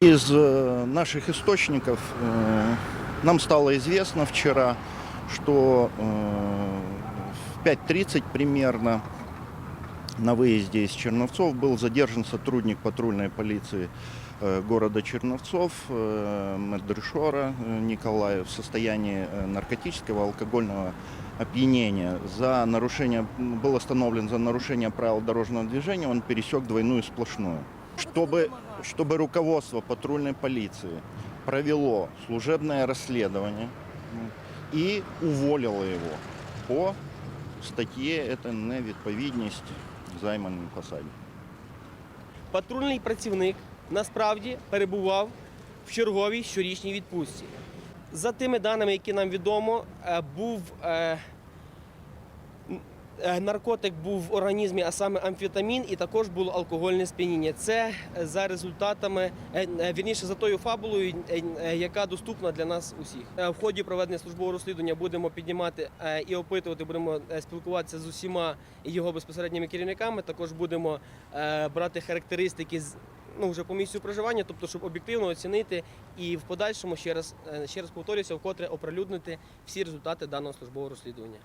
Из э, наших источников э, нам стало известно вчера, что э, в 5.30 примерно на выезде из Черновцов был задержан сотрудник патрульной полиции города Черновцов Медришора э, Николай в состоянии наркотического алкогольного опьянения. За нарушение, был остановлен за нарушение правил дорожного движения, он пересек двойную сплошную. Чтобы, чтобы руководство патрульной полиции провело служебное расследование м, и уволило его по статье «Это невідповідність займаній посаді». Патрульний працівник насправді перебував в черговій щорічній відпустці. За тими даними, які нам відомо, е, був е, н- е, наркотик був в організмі, а саме амфетамін, і також було алкогольне сп'яніння. Це е, за результатами, е, е, вірніше за тою фабулою, е, е, яка доступна для нас усіх. Е, В ході проведення службового розслідування будемо піднімати е, і опитувати, будемо е, спілкуватися з усіма його безпосередніми керівниками. Також будемо е, брати характеристики з ну вже по місцю проживання, тобто щоб об'єктивно оцінити і в подальшому ще раз е, ще раз повторюся, вкотре оприлюднити всі результати даного службового розслідування.